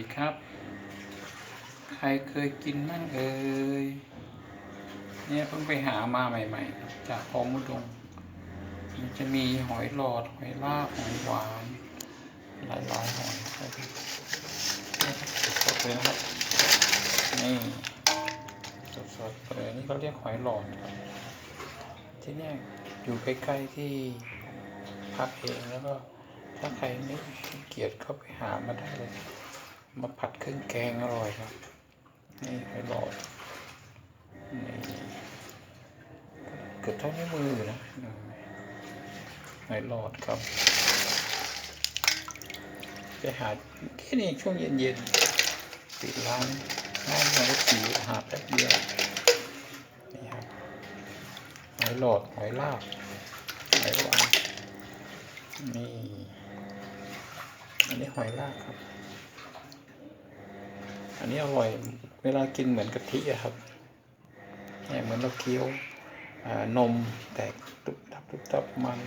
ดีครับ ใครเคยกินมั่งเอ่ย เนี่ยเพิ่งไปหามาใหม่ ๆ จากคลองมุดง มันจะมีหอยหลอด หอยลากหอยหวาน หลายๆหอยครับสดๆเลยนะครับ นี่สดๆเลยนี่เขาเรียกหอยหลอดครับที่เนี่ยอยู่ใกล้ๆที่พักเองแล้วก็ถ้าใครไม่เกียจเข้าไปหามาได้เลย มาผัดเครื่องแกงอร่อยครับ นี่หอยหลอดนี่เกือบเท่านิ้วมือนะหอยหลอดครับ ไปหาแค่นี้ช่วงเย็นๆปิดร้านง่ายที่หาแป๊บเดียวนี่ครับหอยหลอดหอยลาบหอยหวานนี่อันนี้หอยลากครับ อันนี้อร่อยเวลากินเหมือนกะทิครับเนี่ยเหมือนเราเคี้ยวนมแตกตุบตับตุบตับมัน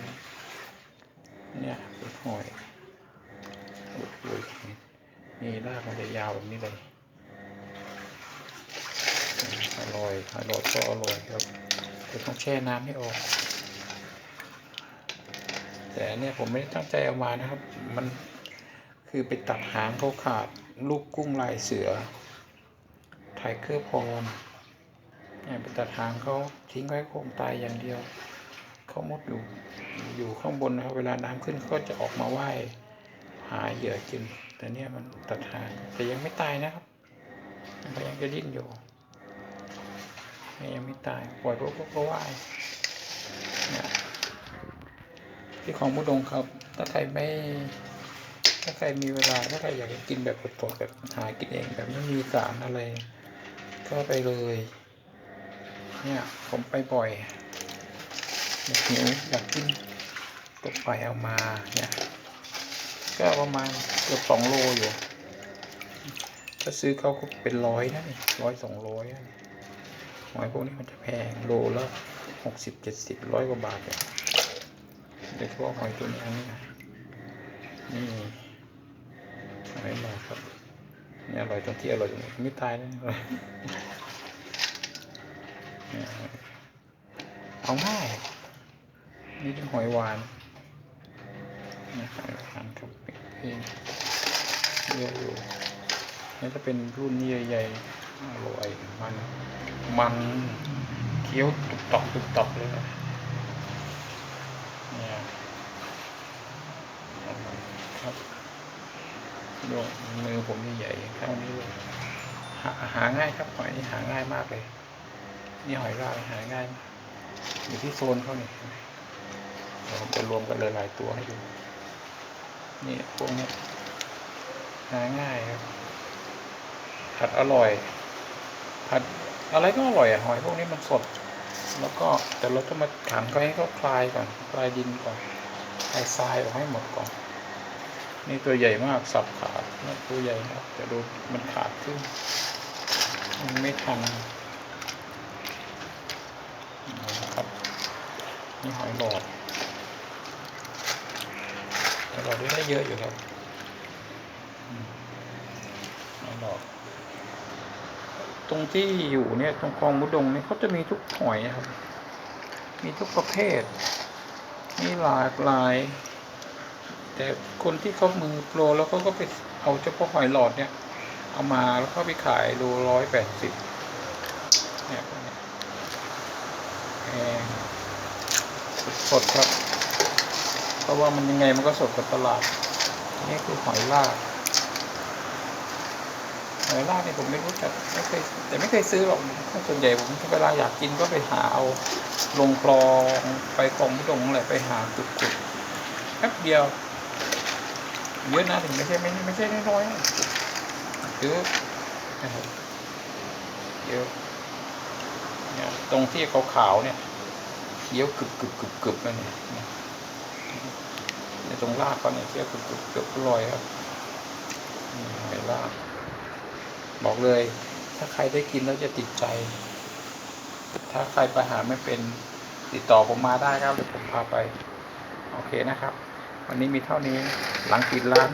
เนี่ยหอยโอ้โหนี่รากมันจะยาวแบบนี้เลยอร่อยอร่อยก็อร่อยครับแต่ต้องแช่น้ำให้ออก แต่เนี่ยผมไม่ได้ตั้งใจเอามานะครับ มันคือไปตัดหางเขาขาด ลูกกุ้งลายเสือไทเกอร์พรเนี่ยไปตัดหางเขาทิ้งไว้คงตายอย่างเดียว เขามดอยู่อยู่ข้างบนนะครับเวลาน้ำขึ้นเขาก็จะออกมาว่ายหาเหยื่อกิน แต่เนี่ยมันตัดหางแต่ยังไม่ตายนะครับมันยังจะดิ้นอยู่ยังไม่ตายปล่อยพวกก็ว่ายเนี่ยที่ของมุดงครับ ถ้าใครไม่ ถ้าใครมีเวลาถ้าใครอยากกินแบบสดๆแบบหากินเองแบบไม่มีสารอะไร ก็ไปเลย เนี่ย ผมไปบ่อยอยากหิวอยากกินก็ไปเอามาเนี่ย ก็ประมาณเกือบสองโลอยู่ถ้าซื้อเขาก็เป็นร้อยนะนี่ร้อยสองร้อยนะหอยพวกนี้มันจะแพงโลละหกสิบเจ็ดสิบร้อยกว่าบาทเลยโดยเฉพาะหอยตัวนี้อัน นี้นะนี่หอยหลอดครับนี่อร่อยตรงที่อร่อยตรงนี้ไม่ตายนะเนี่ยเอาง่ายนี่เป็นหอยหวานนี่หอยหวานครับเองเยอะอยู่นี่จะเป็นรุ่นนี้ใหญ่ๆอร่อยมันมันเคี้ยวตุบตับตุบตับเลยนะเนี่ยเอามาครับ ดูมือผมใหญ่ๆเท่านี้เลยหาหาง่ายครับหอยนี่หาง่ายมากเลย นี่หอยลากหาง่ายอยู่ที่โซนเขาเนี่ยเดี๋ยวผมจะรวมกันเลยหลายตัวให้ดูนี่พวกนี้หาง่ายครับผัดอร่อย ผัดอะไรก็อร่อยอะหอยพวกนี้มันสด แล้วก็แต่เราต้องมาขังเขาให้เขาคลายก่อนคลายดินก่อนคลายทรายออกให้หมดก่อน นี่ตัวใหญ่มากสับขาดนี่ตัวใหญ่มากแต่ดูมันขาดขึ้น มันไม่ทันนะครับนี่หอยหลอดหอยหลอดได้เยอะอยู่ครับหอยหลอดตรงที่อยู่เนี่ยตรงคลองมุดงเนี่ยเขาจะมีทุกหอยครับ มีทุกประเภท มีหลากหลาย แต่คนที่เขามือโปรแล้วเขาก็ไปเอาเฉพาะหอยหลอดเนี่ย เอามาแล้วเขาไปขายโลร้อยแปดสิบเนี่ยเนี้ยแพงสดครับ เพราะว่ามันยังไงมันก็สดกับตลาด นี่คือหอยลากหอยลากเนี่ยผมไม่รู้จักไม่เคยแต่ไม่เคยซื้อหรอกส่วนใหญ่ผมเวลาอยากกินก็ไปหาเอาลงคลองไปคลองพุดงอะไรไปหาจุดๆแป๊บเดียว เยอะนะถึงไม่ใช่ไม่ไม่ใช่น้อยๆเยอะเยอะเนี่ยตรงที่ขาวๆเนี่ยเคี้ยวกรึบกรึบกรึบกึบนั่นเนี่ยในตรงรากเขาเนี่ยเคี้ยวกรึบกรึบกรึบอร่อยครับนี่หอยลากบอกเลย ถ้าใครได้กินแล้วจะติดใจ ถ้าใครไปหาไม่เป็นติดต่อผมมาได้ครับเดี๋ยวผมพาไป โอเคนะครับ วันนี้มีเท่านี้หลังปิดร้าน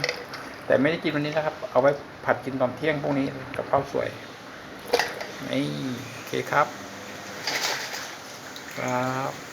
แต่ไม่ได้กินวันนี้นะครับ เอาไว้ผัดกินตอนเที่ยงพวกนี้กับข้าวสวยนี่โอเคครับ ครับ